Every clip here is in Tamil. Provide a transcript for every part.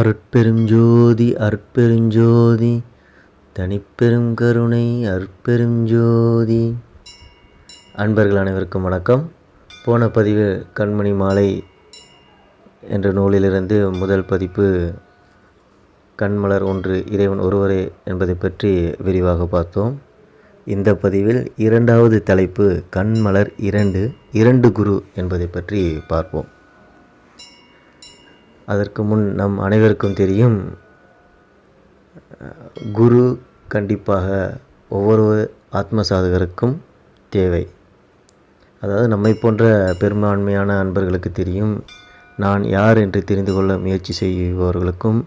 அருட்பெருஞ்சோதி அருட்பெருஞ்சோதி தனிப்பெரும் கருணை அருட்பெருஞ்சோதி. அன்பர்கள் அனைவருக்கும் வணக்கம். போன பதிவு கண்மணி மாலை என்ற நூலிலிருந்து முதல் பதிப்பு கண்மலர் ஒன்று இறைவன் ஒருவரே என்பதை பற்றி விரிவாக பார்த்தோம். இந்த பதிவில் இரண்டாவது தலைப்பு கண்மலர் இரண்டு இரண்டு குரு என்பதை பற்றி பார்ப்போம். அதற்கு முன் நம் அனைவருக்கும் தெரியும் குரு கண்டிப்பாக ஒவ்வொரு ஆத்ம சாதகருக்கும் தேவை. அதாவது நம்மை போன்ற பெரும்பான்மையான அன்பர்களுக்கு தெரியும் நான் யார் என்று தெரிந்து கொள்ள முயற்சி செய்பவர்களுக்கும்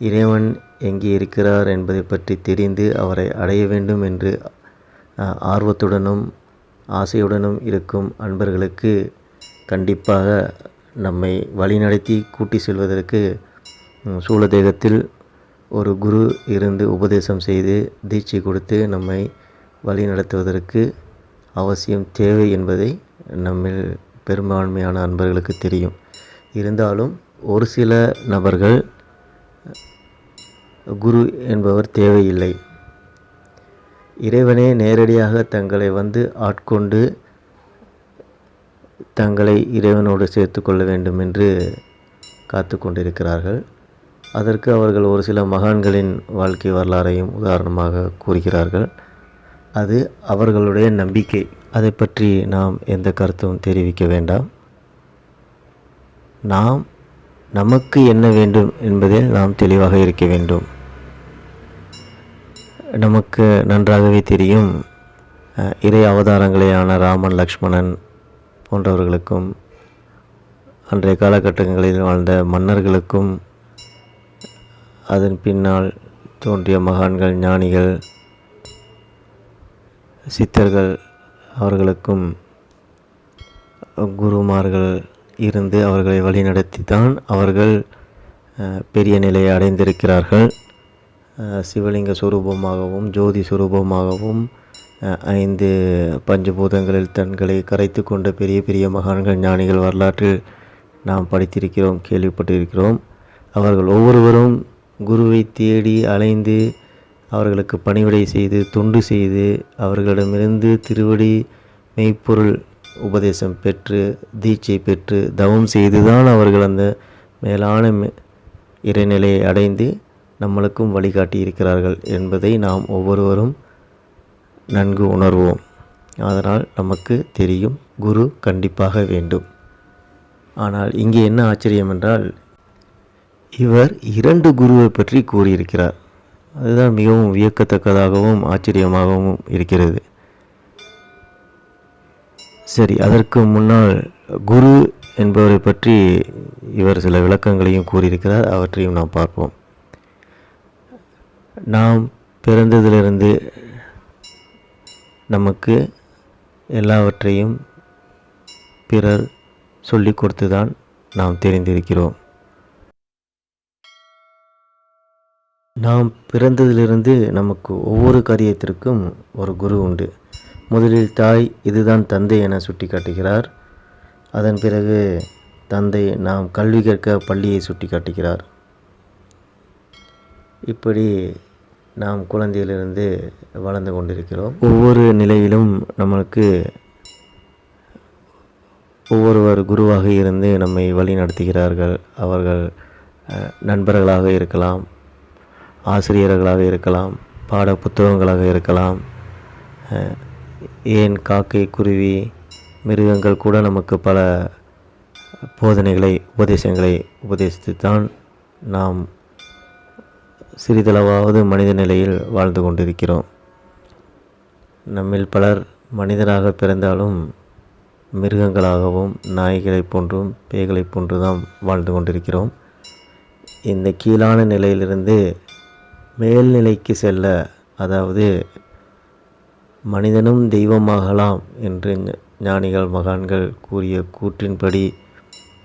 இறைவன் எங்கே இருக்கிறார் என்பதை பற்றி தெரிந்து அவரை அடைய வேண்டும் என்று ஆர்வத்துடனும் ஆசையுடனும் இருக்கும் அன்பர்களுக்கு கண்டிப்பாக நம்மை வழிநடத்தி கூட்டி செல்வதற்கு சூழதேகத்தில் ஒரு குரு இருந்து உபதேசம் செய்து தீட்சை கொடுத்து நம்மை வழி நடத்துவதற்கு அவசியம் தேவை என்பதை நம்மில் பெரும்பான்மையான அன்பர்களுக்கு தெரியும். இருந்தாலும் ஒரு சில நபர்கள் குரு என்பவர் தேவையில்லை. இறைவனே நேரடியாக தங்களை வந்து ஆட்கொண்டு தங்களை இறைவனோடு சேர்த்து கொள்ள வேண்டும் என்று காத்து கொண்டிருக்கிறார்கள். அதற்கு அவர்கள் ஒரு சில மகான்களின் வாழ்க்கை வரலாறையும் உதாரணமாக கூறுகிறார்கள். அது அவர்களுடைய நம்பிக்கை. அதை பற்றி நாம் எந்த கருத்தும் தெரிவிக்க வேண்டாம். நாம் நமக்கு என்ன வேண்டும் என்பதில் நாம் தெளிவாக இருக்க வேண்டும். நமக்கு நன்றாகவே தெரியும் இறை அவதாரங்களேயான ராமன் லக்ஷ்மணன் போன்றவர்களுக்கும் அன்றைய காலகட்டங்களில் வாழ்ந்த மன்னர்களுக்கும் அதன் பின்னால் தோன்றிய மகான்கள் ஞானிகள் சித்தர்கள் அவர்களுக்கும் குருமார்கள் இருந்து அவர்களை வழிநடத்தி தான் அவர்கள் பெரிய நிலையை அடைந்திருக்கிறார்கள். சிவலிங்க சுரூபமாகவும் ஜோதி சுரூபமாகவும் ஐந்து பஞ்சபூதங்களில் தன்களை கரைத்து கொண்ட பெரிய பெரிய மகான்கள் ஞானிகள் வரலாற்றில் நாம் படித்திருக்கிறோம் கேள்விப்பட்டிருக்கிறோம். அவர்கள் ஒவ்வொருவரும் குருவை தேடி அலைந்து அவர்களுக்கு பணிவிடை செய்து தொண்டு செய்து அவர்களிடமிருந்து திருவடி மெய்ப்பொருள் உபதேசம் பெற்று தீட்சை பெற்று தவம் செய்துதான் அவர்கள் அந்த மேலான இறைநிலையை அடைந்து நம்மளுக்கும் வழிகாட்டி இருக்கிறார்கள் என்பதை நாம் ஒவ்வொருவரும் நன்கு உணர்வோம். அதனால் நமக்கு தெரியும் குரு கண்டிப்பாக வேண்டும். ஆனால் இங்கே என்ன ஆச்சரியம் என்றால் இவர் இரண்டு குருவை பற்றி கூறியிருக்கிறார். அதுதான் மிகவும் வியக்கத்தக்கதாகவும் ஆச்சரியமாகவும் இருக்கிறது. சரி அதற்கு முன்னால் குரு என்பவரை பற்றி இவர் சில விளக்கங்களையும் கூறியிருக்கிறார். அவற்றையும் நாம் பார்ப்போம். நாம் பிறந்ததிலிருந்து நமக்கு எல்லாவற்றையும் பிறர் சொல்லி கொடுத்து தான் நாம் தெரிந்திருக்கிறோம். நாம் பிறந்ததிலிருந்து நமக்கு ஒவ்வொரு காரியத்திற்கும் ஒரு குரு உண்டு. முதலில் தாய் இதுதான் தந்தை என சுட்டி காட்டுகிறார் அதன் பிறகு தந்தை நாம் கல்வி கற்க பள்ளியை சுட்டி காட்டுகிறார் இப்படி நாம் குழந்தையிலிருந்து வளர்ந்து கொண்டிருக்கிறோம். ஒவ்வொரு நிலையிலும் நம்மளுக்கு ஒவ்வொருவர் குருவாக இருந்து நம்மை வழி நடத்துகிறார்கள். அவர்கள் நண்பர்களாக இருக்கலாம் ஆசிரியர்களாக இருக்கலாம் பாட புத்தகங்களாக இருக்கலாம் ஏன் காக்கை குருவி மிருகங்கள் கூட நமக்கு பல போதனைகளை உபதேசங்களை உபதேசித்து தான் நாம் சிறிதளவாவது மனித நிலையில் வாழ்ந்து கொண்டிருக்கிறோம். நம்மில் பலர் மனிதராக பிறந்தாலும் மிருகங்களாகவும் நாய்களைப் போன்றும் பேய்களைப் போன்று தான் வாழ்ந்து கொண்டிருக்கிறோம். இந்த கீழான நிலையிலிருந்து மேல்நிலைக்கு செல்ல அதாவது மனிதனும் தெய்வமாகலாம் என்று ஞானிகள் மகான்கள் கூறிய கூற்றின்படி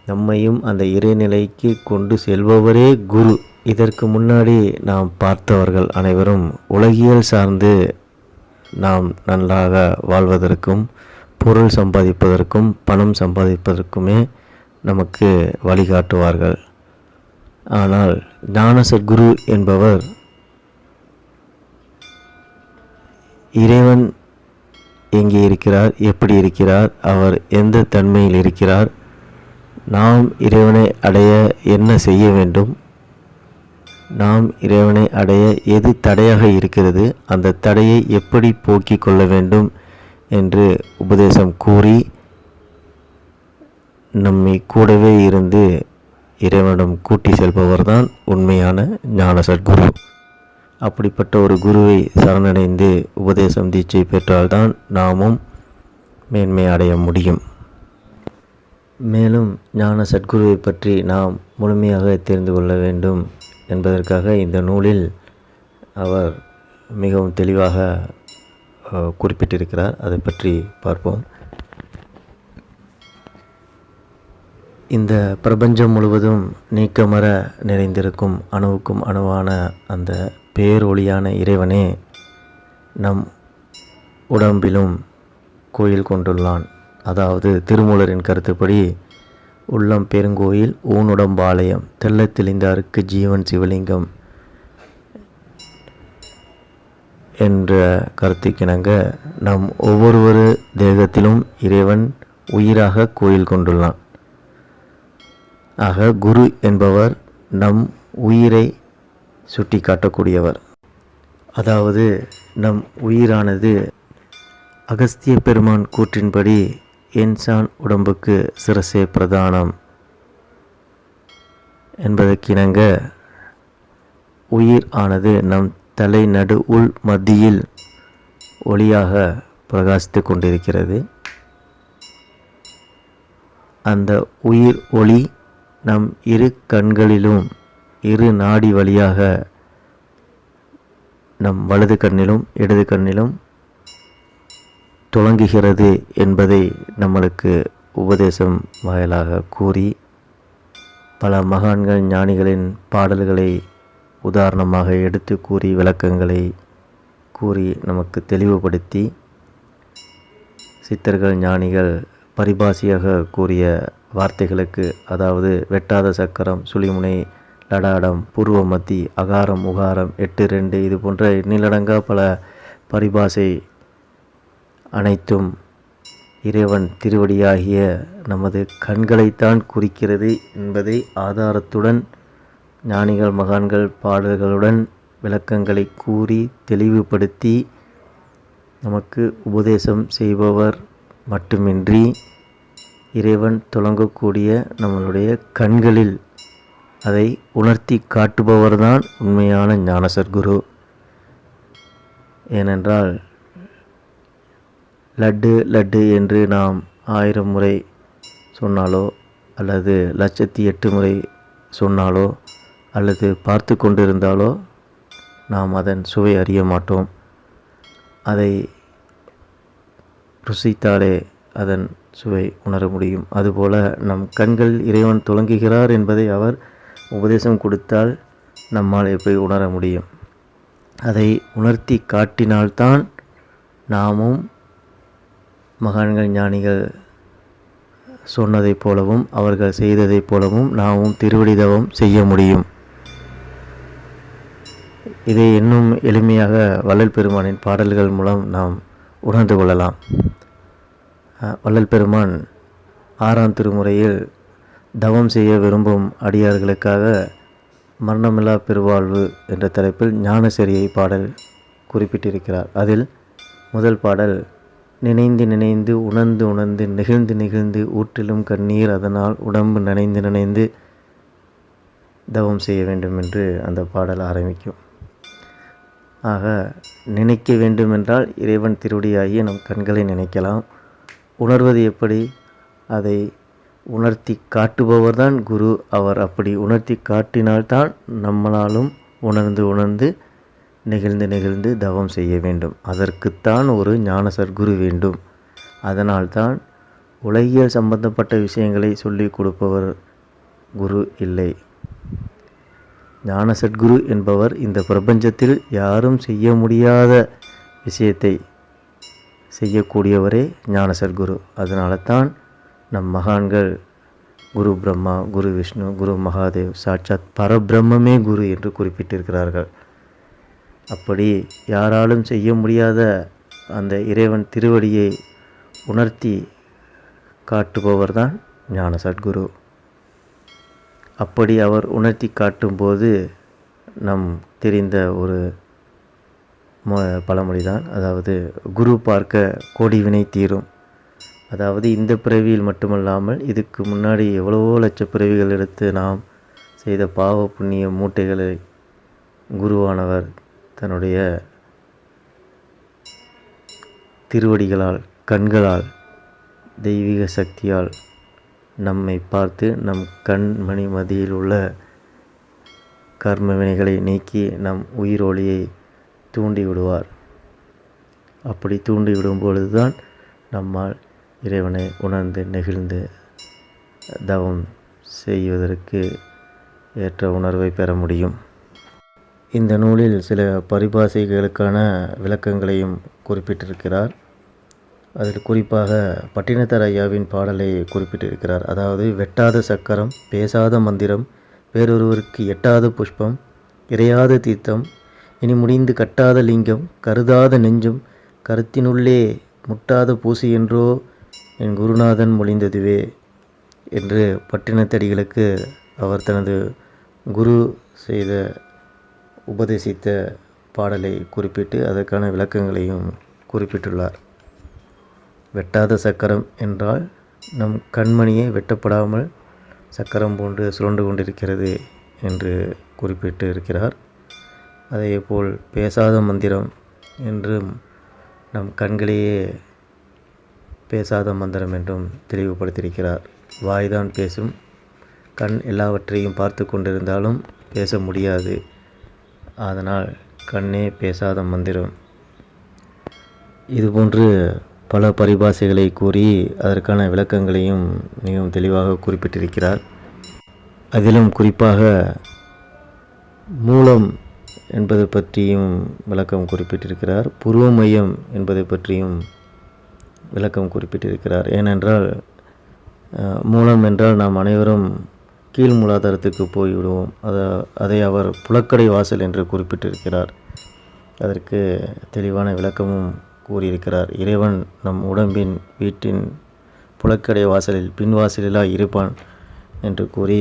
நம்மையும் அந்த இறைநிலைக்கு கொண்டு செல்பவரே குரு. இதற்கு முன்னாடி நாம் பார்த்தவர்கள் அனைவரும் உலகியல் சார்ந்து நாம் நன்றாக வாழ்வதற்கும் பொருள் சம்பாதிப்பதற்கும் பணம் சம்பாதிப்பதற்குமே நமக்கு வழிகாட்டுவார்கள். ஆனால் ஞான சத்குரு என்பவர் இறைவன் எங்கே இருக்கிறார் எப்படி இருக்கிறார் அவர் எந்த தன்மையில் இருக்கிறார் நாம் இறைவனை அடைய என்ன செய்ய வேண்டும் நாம் இறைவனை அடைய எது தடையாக இருக்கிறது அந்த தடையை எப்படி போக்கிக் கொள்ள வேண்டும் என்று உபதேசம் கூறி நம்மை கூடவே இருந்து இறைவனிடம் கூட்டி செல்பவர்தான் உண்மையான ஞான சத்குரு. அப்படிப்பட்ட ஒரு குருவை சரணடைந்து உபதேசம் தீட்சை பெற்றால்தான் நாமும் மேன்மை அடைய முடியும். மேலும் ஞான சத்குருவை பற்றி நாம் முழுமையாக தெரிந்து கொள்ள வேண்டும். என்பதற்காக இந்த நூலில் அவர் மிகவும் தெளிவாக குறிப்பிட்டிருக்கிறார். அதை பற்றி பார்ப்போம். இந்த பிரபஞ்சம் முழுவதும் நீக்கமர நிறைந்திருக்கும் அணுவுக்கும் அணுவான அந்த பேரொளியான இறைவனே நம் உடம்பிலும் கோயில் கொண்டுள்ளான். அதாவது திருமூலரின் கருத்துப்படி உள்ளம் பெருங்கோயில் ஊனுடம்பாளையம் தெள்ளத் தெளிந்தாருக்கு ஜீவன் சிவலிங்கம் என்ற கருத்துக்கிணங்க நம் ஒவ்வொருவரு தேகத்திலும் இறைவன் உயிராக கோயில் கொண்டுள்ளான். ஆக குரு என்பவர் நம் உயிரை சுட்டி காட்டக்கூடியவர் அதாவது நம் உயிரானது அகஸ்திய பெருமான் கூற்றின்படி இன்சான் உடம்புக்கு சிரசே பிரதானம் என்பதற்கிணங்க உயிர் ஆனது நம் தலை நடு உள் மத்தியில் ஒளியாக பிரகாசித்து கொண்டிருக்கிறது. அந்த உயிர் ஒளி நம் இரு கண்களிலும் இரு நாடி வழியாக நம் வலது கண்ணிலும் இடது கண்ணிலும் துளங்குகிறது என்பதை நம்மளுக்கு உபதேசம் வாயிலாக கூறி பல மகான்கள் ஞானிகளின் பாடல்களை உதாரணமாக எடுத்து கூறி விளக்கங்களை கூறி நமக்கு தெளிவுபடுத்தி சித்தர்கள் ஞானிகள் பரிபாசியாக கூறிய வார்த்தைகளுக்கு அதாவது வெட்டாத சக்கரம் சுழிமுனை லடாடம் பூர்வமத்தி அகாரம் உகாரம் எட்டு ரெண்டு இது போன்ற எண்ணிலடங்கா பல பரிபாசை அனைத்தும் இறைவன் திருவடியாகிய நமது கண்களைத்தான் குறிக்கிறது என்பதை ஆதாரத்துடன் ஞானிகள் மகான்கள் பாடல்களுடன் விளக்கங்களை கூறி தெளிவுபடுத்தி நமக்கு உபதேசம் செய்பவர் மட்டுமின்றி இறைவன் துளங்கக்கூடிய நம்மளுடைய கண்களில் அதை உணர்த்தி காட்டுபவர்தான் உண்மையான ஞானசர்குரு ஏனென்றால் லட்டு லட்டு என்று நாம் ஆயிரம் முறை சொன்னாலோ அல்லது லட்சத்தி எட்டு முறை சொன்னாலோ அல்லது பார்த்து கொண்டிருந்தாலோ நாம் அதன் சுவை அறிய மாட்டோம். அதை ருசித்தாலே அதன் சுவை உணர முடியும். அதுபோல நம் கண்கள் இறைவன் துலங்குகிறார் என்பதை அவர் உபதேசம் கொடுத்தால் நம்மால் எப்படி உணர முடியும்? அதை உணர்த்தி காட்டினால்தான் நாமும் மகான்கள் ஞானிகள் சொன்னதைப் போலவும் அவர்கள் செய்ததைப் போலவும் நாமும் திருவடிதவம் செய்ய முடியும். இதை இன்னும் எளிமையாக வள்ளல் பெருமானின் பாடல்கள் மூலம் நாம் உணர்ந்து கொள்ளலாம். வள்ளல் பெருமான் ஆறாம் திருமுறையில் தவம் செய்ய விரும்பும் அடியார்களுக்காக மரணமில்லா பெருவாழ்வு என்ற தலைப்பில் ஞானசரியை பாடல் குறிப்பிட்டிருக்கிறார். அதில் முதல் பாடல் நினைந்து நினைந்து உணர்ந்து உணர்ந்து நெகிழ்ந்து நெகிழ்ந்து ஊற்றிலும் கண்ணீர் அதனால் உடம்பு நனைந்து நனைந்து தவம் செய்ய வேண்டும் என்று அந்த பாடல் ஆரம்பிக்கும். ஆக நினைக்க வேண்டுமென்றால் இறைவன் திருவடியாகிய நம் கண்களை நினைக்கலாம். உணர்வது எப்படி? அதை உணர்த்தி காட்டுபவர்தான் குரு. அவர் அப்படி உணர்த்தி காட்டினால்தான் நம்மளாலும் உணர்ந்து உணர்ந்து நெகிழ்ந்து நெகிழ்ந்து தவம் செய்ய வேண்டும். அதற்குத்தான் ஒரு ஞான சர்க்குரு வேண்டும். அதனால்தான் உலகியல் சம்பந்தப்பட்ட விஷயங்களை சொல்லிக் கொடுப்பவர் குரு இல்லை. ஞான சத்குரு என்பவர் இந்த பிரபஞ்சத்தில் யாரும் செய்ய முடியாத விஷயத்தை செய்யக்கூடியவரே ஞான சத்குரு. அதனால தான் நம் மகான்கள் குரு பிரம்மா குரு விஷ்ணு குரு மகாதேவ் சாட்சாத் பரபிரம்மே குரு என்று குறிப்பிட்டிருக்கிறார்கள். அப்படி யாராலும் செய்ய முடியாத அந்த இறைவன் திருவடியை உணர்த்தி காட்டுபவர் தான் ஞான சத்குரு அப்படி அவர் உணர்த்தி காட்டும்போது நம் தெரிந்த ஒரு மொ பழமொழி தான் அதாவது குரு பார்க்க கோடி வினை தீரும். அதாவது இந்த பிறவியில் மட்டுமல்லாமல் இதுக்கு முன்னாடி எவ்வளவோ லட்ச பிறவிகள் எடுத்து நாம் செய்த பாவ புண்ணிய மூட்டைகளை குருவானவர் தன்னுடைய திருவடிகளால் கண்களால் தெய்வீக சக்தியால் நம்மை பார்த்து நம் கண் மணி மதியில் உள்ள கர்ம வினைகளை நீக்கி நம் உயிரொளியை தூண்டி விடுவார். அப்படி தூண்டி விடும் பொழுதுதான் நம்மால் இறைவனை உணர்ந்து நெகிழ்ந்து தவம் செய்வதற்கு ஏற்ற உணர்வை பெற முடியும். இந்த நூலில் சில பரிபாசைகளுக்கான விளக்கங்களையும் குறிப்பிட்டிருக்கிறார். அதில் குறிப்பாக பட்டினத்தர் ஐயாவின் பாடலை குறிப்பிட்டிருக்கிறார். அதாவது வெட்டாத சக்கரம் பேசாத மந்திரம் வேறொருவருக்கு எட்டாத புஷ்பம் இறையாத தீர்த்தம் இனி முடிந்து கட்டாத லிங்கம் கருதாத நெஞ்சும் கருத்தினுள்ளே முட்டாத பூசி என்றோ என் குருநாதன் மொழிந்ததுவே என்று பட்டினத்தடிகளுக்கு அவர் தனது குரு செய்த உபதேசித்த பாடலை குறிப்பிட்டு அதற்கான விளக்கங்களையும் குறிப்பிட்டுள்ளார். வெட்டாத சக்கரம் என்றால் நம் கண்மணியை வெட்டப்படாமல் சக்கரம் போன்று சுழண்டு கொண்டிருக்கிறது என்று குறிப்பிட்டு இருக்கிறார் அதேபோல் பேசாத மந்திரம் என்றும் நம் கண்களையே பேசாத மந்திரம் என்றும் தெளிவுபடுத்தியிருக்கிறார். வாய்தான் பேசும். கண் எல்லாவற்றையும் பார்த்து கொண்டிருந்தாலும் பேச முடியாது. அதனால் கண்ணே பேசாத மந்திரம். இதுபோன்று பல பரிபாஷைகளை கூறி அதற்கான விளக்கங்களையும் மிகவும் தெளிவாக குறிப்பிட்டிருக்கிறார். அதிலும் குறிப்பாக மூலம் என்பது பற்றியும் விளக்கம் குறிப்பிட்டிருக்கிறார். புருவ மையம் என்பதை பற்றியும் விளக்கம் குறிப்பிட்டிருக்கிறார். ஏனென்றால் மூலம் என்றால் நாம் அனைவரும் கீழ் மூலாதாரத்துக்கு போய்விடுவோம். அதை அதை அவர் புலக்கடை வாசல் என்று குறிப்பிட்டிருக்கிறார். அதற்கு தெளிவான விளக்கமும் கூறியிருக்கிறார். இறைவன் நம் உடம்பின் வீட்டின் புலக்கடை வாசலில் பின்வாசலிலாக இருப்பான் என்று கூறி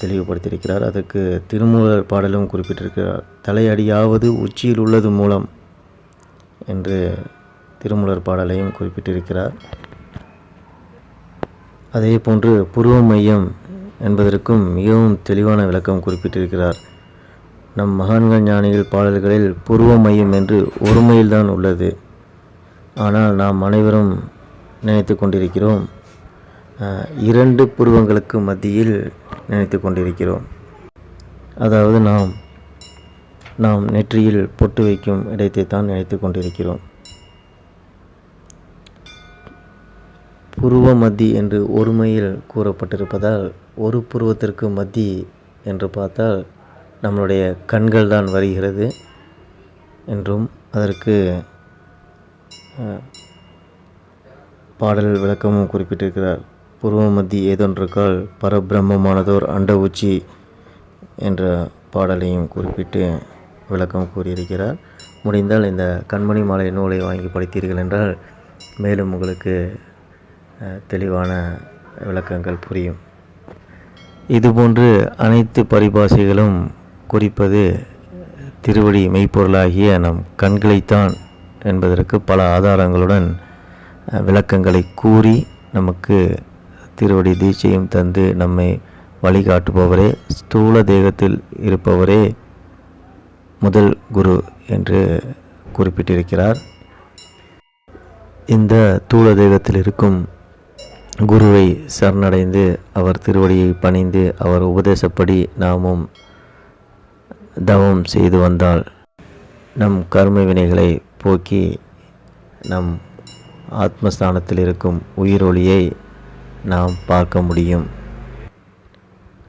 தெளிவுபடுத்தியிருக்கிறார். அதற்கு திருமூலர் பாடலும் குறிப்பிட்டிருக்கிறார். தலையடியாவது உச்சியில் உள்ளது மூலம் என்று திருமூலர் பாடலையும் குறிப்பிட்டிருக்கிறார். அதே போன்று புருவ மையம் என்பதற்கும் மிகவும் தெளிவான விளக்கம் குறிப்பிட்டிருக்கிறார். நம் மகான்கள் ஞானிகள் பாடல்களில் பூர்வ மையம் என்று ஒருமையில்தான் உள்ளது. ஆனால் நாம் அனைவரும் நினைத்து கொண்டிருக்கிறோம். இரண்டு புருவங்களுக்கு மத்தியில் நினைத்து கொண்டிருக்கிறோம். அதாவது நாம் நாம் நெற்றியில் பொட்டு வைக்கும் இடத்தை தான் நினைத்து கொண்டிருக்கிறோம். புருவ மத்தி என்று ஒருமையில் கூறப்பட்டிருப்பதால் ஒரு புருவத்திற்கு மத்தி என்று பார்த்தால் நம்மளுடைய கண்கள் தான் வருகிறது என்றும் அதற்கு பாடல் விளக்கமும் குறிப்பிட்டிருக்கிறார். புருவ மத்தி ஏதொன்றுக்கால் பரபிரம்மமானதோர் அண்ட உச்சி என்ற பாடலையும் குறிப்பிட்டு விளக்கம் கூறியிருக்கிறார். முடிந்தால் இந்த கண்மணி மாலை நூலை வாங்கி படித்தீர்கள் என்றால் மேலும் உங்களுக்கு தெளிவான விளக்கங்கள் புரியும். இதுபோன்று அனைத்து பரிபாஷைகளும் குறிப்பது திருவடி மெய்ப்பொருளாகிய நம் கண்களைத்தான் என்பதற்கு பல ஆதாரங்களுடன் விளக்கங்களை கூறி நமக்கு திருவடி தீட்சையும் தந்து நம்மை வழிகாட்டுபவரே ஸ்தூல தேகத்தில் இருப்பவரே முதல் குரு என்று குறிப்பிட்டிருக்கிறார். இந்த தூள தேகத்தில் இருக்கும் குருவை சரணடைந்து அவர் திருவடியை பணிந்து அவர் உபதேசப்படி நாமும் தவம் செய்து வந்தால் நம் கர்ம வினைகளை போக்கி நம் ஆத்மஸ்தானத்தில் இருக்கும் உயிரொளியை நாம் பார்க்க முடியும்.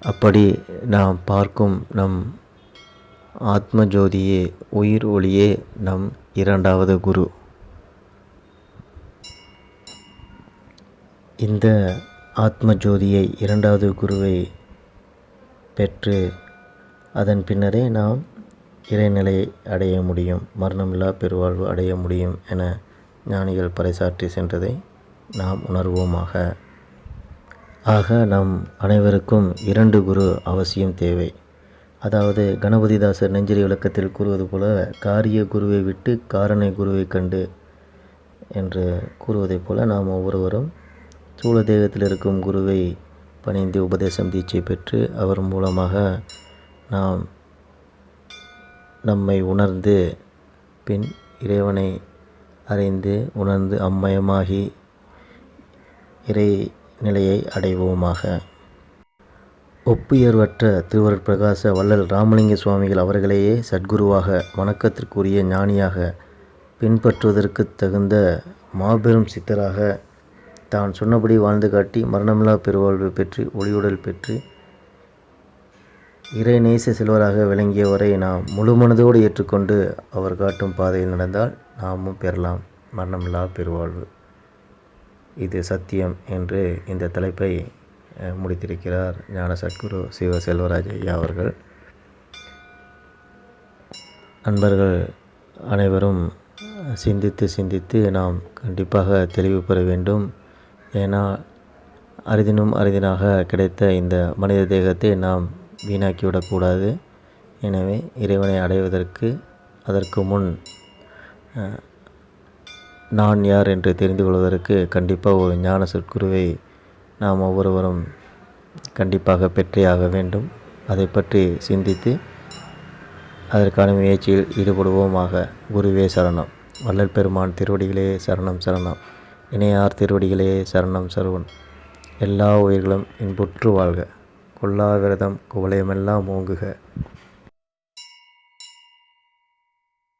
அப்படி நாம் பார்க்கும் நம் ஆத்ம ஜோதியே உயிர் ஒளியே நம் இரண்டாவது குரு. இந்த ஆத்ம ஜோதியை இரண்டாவது குருவை பெற்று அதன் பின்னரே நாம் இறைநிலையை அடைய முடியும் மரணமில்லா பெருவாழ்வு அடைய முடியும் என ஞானிகள் பறைசாற்றி சென்றதை நாம் உணர்வோமாக. ஆக நம் அனைவருக்கும் இரண்டு குரு அவசியம் தேவை. அதாவது கணபதிதாசர் நெஞ்சிரி விளக்கத்தில் கூறுவது போல காரிய குருவை விட்டு காரண குருவை கண்டு என்று கூறுவதைப் போல நாம் ஒவ்வொருவரும் சூழ தேகத்தில் இருக்கும் குருவை பணிந்து உபதேசம் தீட்சை பெற்று அவர் மூலமாக நாம் நம்மை உணர்ந்து பின் இறைவனை அறிந்து உணர்ந்து அம்மயமாகி இறை நிலையை அடைவோமாக. ஒப்புயர்வற்ற திருவருட்பிரகாச வள்ளல் ராமலிங்க சுவாமிகள் அவர்களையே சத்குருவாக வணக்கத்திற்குரிய ஞானியாக பின்பற்றுவதற்கு தகுந்த மாபெரும் சித்தராக தான் சொன்னபடி வாழ்ந்து காட்டி மரணமில்லா பெருவாழ்வு பெற்று ஒளியுடல் பெற்று இறை நேச செல்வராக விளங்கியவரை நாம் முழுமனதோடு ஏற்றுக்கொண்டு அவர் காட்டும் பாதையில் நடந்தால் நாமும் பெறலாம். மரணமில்லா பெருவாழ்வு. இது சத்தியம் என்று இந்த தலைப்பை முடித்திருக்கிறார் ஞான சத்குரு சிவ செல்வராஜ் ஐயா அவர்கள். அன்பர்கள் அனைவரும் சிந்தித்து சிந்தித்து நாம் கண்டிப்பாக தெளிவு பெற வேண்டும். ஏன்னா அரிதினும் அரிதினாக கிடைத்த இந்த மனித தேகத்தை நாம் வீணாக்கிவிடக்கூடாது. எனவே இறைவனை அடைவதற்கு அதற்கு முன் நான் யார் என்று தெரிந்து கொள்வதற்கு கண்டிப்பாக ஒரு ஞான சொற்குருவை நாம் ஒவ்வொருவரும் கண்டிப்பாக பெற்றேயாக வேண்டும். அதை பற்றி சிந்தித்து அதற்கான முயற்சியில் ஈடுபடுவோமாக. குருவே சரணம். வள்ளல் பெருமான் திருவடிகளே சரணம் சரணம். இணையார் திருவடிகளே சரணம் சரவன். எல்லா உயிர்களும் இன்புற்று வாழ்க. கொல்லா விரதம் குவலயமெல்லாம் ஓங்குக.